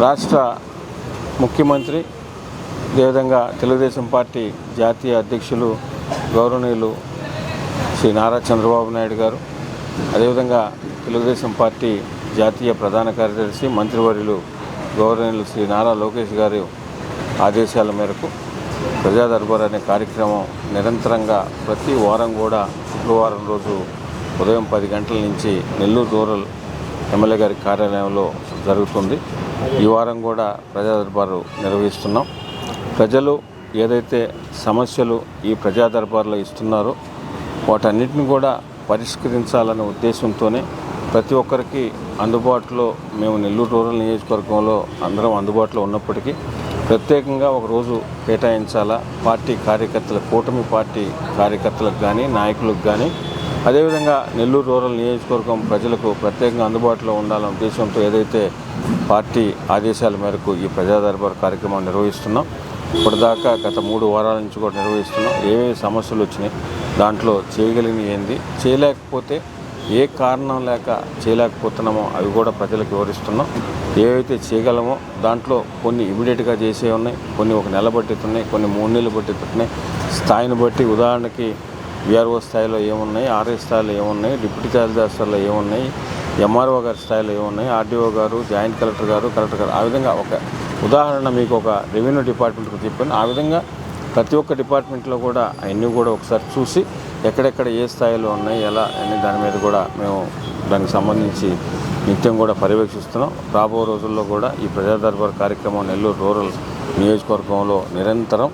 రాష్ట్ర ముఖ్యమంత్రి అదేవిధంగా తెలుగుదేశం పార్టీ జాతీయ అధ్యక్షులు గౌరవనీయులు శ్రీ నారా చంద్రబాబు నాయుడు గారు అదేవిధంగా తెలుగుదేశం పార్టీ జాతీయ ప్రధాన కార్యదర్శి మంత్రివర్యులు గౌరవనీయులు శ్రీ నారా లోకేష్ గారి ఆదేశాల మేరకు ప్రజా దర్బార్ అనే కార్యక్రమం నిరంతరంగా ప్రతి వారం కూడా శుక్రవారం రోజు ఉదయం పది గంటల నుంచి నెల్లూరు రూరల్ ఎమ్మెల్యే గారి కార్యాలయంలో జరుగుతుంది. ఈ వారం కూడా ప్రజా దర్బారు నిర్వహిస్తున్నాం. ప్రజలు ఏదైతే సమస్యలు ఈ ప్రజా దర్బార్లో ఇస్తున్నారో వాటన్నిటిని కూడా పరిష్కరించాలనే ఉద్దేశంతోనే ప్రతి ఒక్కరికి అందుబాటులో మేము నెల్లూరు రూరల్ నియోజకవర్గంలో అందరం అందుబాటులో ఉన్నప్పటికీ ప్రత్యేకంగా ఒకరోజు కేటాయించాలా? పార్టీ కార్యకర్తల కూటమి పార్టీ కార్యకర్తలకు కానీ నాయకులకు కానీ అదేవిధంగా నెల్లూరు రూరల్ నియోజకవర్గం ప్రజలకు ప్రత్యేకంగా అందుబాటులో ఉండాలనే ఉద్దేశంతో ఏదైతే పార్టీ ఆదేశాల మేరకు ఈ ప్రజా దర్బార్ కార్యక్రమం నిర్వహిస్తున్నాం ఇప్పటిదాకా గత మూడు వారాల నుంచి కూడా నిర్వహిస్తున్నాం. ఏమేమి సమస్యలు వచ్చినాయి దాంట్లో చేయగలిగినవి ఏంది చేయలేకపోతే ఏ కారణం లేక చేయలేకపోతున్నామో అవి కూడా ప్రజలకు వివరిస్తున్నాం. ఏవైతే చేయగలమో దాంట్లో కొన్ని ఇమీడియట్గా చేసే ఉన్నాయి కొన్ని ఒక నెల పట్టుతున్నాయి కొన్ని మూడు నెలలు పట్టుతున్నాయి స్థాయిని బట్టి ఉదాహరణకి విఆర్ఓ స్థాయిలో ఏమున్నాయి ఆర్ఏ స్థాయిలో ఏమున్నాయి డిప్యూటీ తహసీల్దార్లో ఏమున్నాయి ఎంఆర్ఓ గారి స్థాయిలో ఏమున్నాయి ఆర్డీఓ గారు జాయింట్ కలెక్టర్ గారు కలెక్టర్ గారు. ఆ విధంగా ఒక ఉదాహరణ మీకు ఒక రెవెన్యూ డిపార్ట్మెంట్కి చెప్పాను. ఆ విధంగా ప్రతి ఒక్క డిపార్ట్మెంట్లో కూడా అవన్నీ కూడా ఒకసారి చూసి ఎక్కడెక్కడ ఏ స్థాయిలో ఉన్నాయి ఎలా అని దాని మీద కూడా మేము దానికి సంబంధించి నిత్యం కూడా పర్యవేక్షిస్తున్నాం. రాబో రోజుల్లో కూడా ఈ ప్రజా దర్బార్ కార్యక్రమం నెల్లూరు రూరల్ నియోజకవర్గంలో నిరంతరం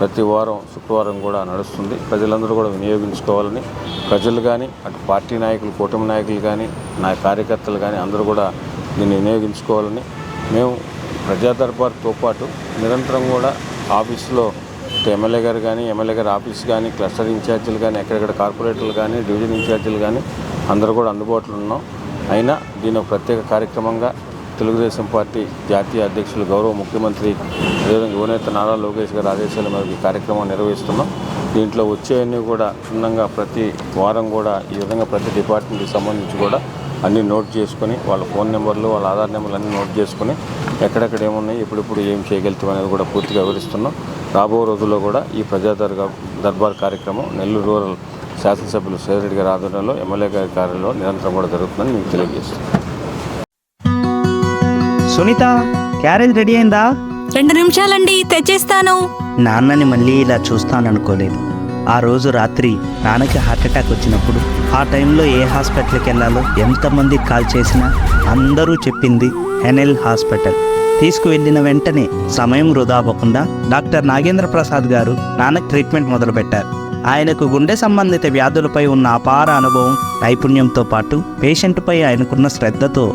ప్రతి వారం శుక్రవారం కూడా నడుస్తుంది. ప్రజలందరూ కూడా వినియోగించుకోవాలని ప్రజలు కానీ అటు పార్టీ నాయకులు కూటమి నాయకులు కానీ నా కార్యకర్తలు కానీ అందరూ కూడా దీన్ని వినియోగించుకోవాలని మేము ప్రజా దర్బార్తో పాటు నిరంతరం కూడా ఆఫీసులో ఎమ్మెల్యే గారు కానీ ఎమ్మెల్యే గారి ఆఫీస్ కానీ క్లస్టర్ ఇన్ఛార్జీలు కానీ ఎక్కడెక్కడ కార్పొరేటర్లు కానీ డివిజన్ ఇన్ఛార్జీలు కానీ అందరూ కూడా అందుబాటులో ఉన్నాం. అయినా దీని ఒక ప్రత్యేక కార్యక్రమంగా తెలుగుదేశం పార్టీ జాతీయ అధ్యక్షులు గౌరవ ముఖ్యమంత్రి అదేవిధంగా యువనేత నారా లోకేష్ గారి ఆదేశాల మేరకు ఈ కార్యక్రమం నిర్వహిస్తున్నాం. దీంట్లో వచ్చేవన్నీ కూడా క్షుణ్ణంగా ప్రతి వారం కూడా ఈ విధంగా ప్రతి డిపార్ట్మెంట్కి సంబంధించి కూడా అన్నీ నోట్ చేసుకొని వాళ్ళ ఫోన్ నెంబర్లు వాళ్ళ ఆధార్ నెంబర్లు అన్నీ నోట్ చేసుకొని ఎక్కడెక్కడ ఏమున్నాయి ఎప్పుడెప్పుడు ఏం చేయగలుగుతాం అనేది కూడా పూర్తిగా వివరిస్తున్నాం. రాబో రోజుల్లో కూడా ఈ ప్రజాదరగ దర్బార్ కార్యక్రమం నెల్లూరు రూరల్ శాసనసభ్యులు సేదరెడ్డి గారి ఆధ్వర్యంలో ఎమ్మెల్యే గారి కార్యాలయంలో నిరంతరం కూడా జరుగుతుందని మీకు తెలియజేస్తున్నాను సునీత క్యారేజ్ రెడీ అయిందా? రెండు నిమిషాలండి తెచ్చేస్తాను. నాన్నని మళ్ళీ ఇలా చూస్తాననుకోలేదు. ఆ రోజు రాత్రి నాన్నకి హార్ట్ అటాక్ వచ్చినప్పుడు ఆ టైంలో ఏ హాస్పిటల్కి వెళ్ళాలో ఎంతమంది కాల్ చేసినా అందరూ చెప్పింది ఎన్ఎల్ హాస్పిటల్. తీసుకువెళ్ళిన వెంటనే సమయం వృధా అవ్వకుండా డాక్టర్ నాగేంద్ర ప్రసాద్ గారు నాన్నకి ట్రీట్మెంట్ మొదలుపెట్టారు. ఆయనకు గుండె సంబంధిత వ్యాధులపై ఉన్న అపార అనుభవం నైపుణ్యంతో పాటు పేషెంట్పై ఆయనకున్న శ్రద్ధతో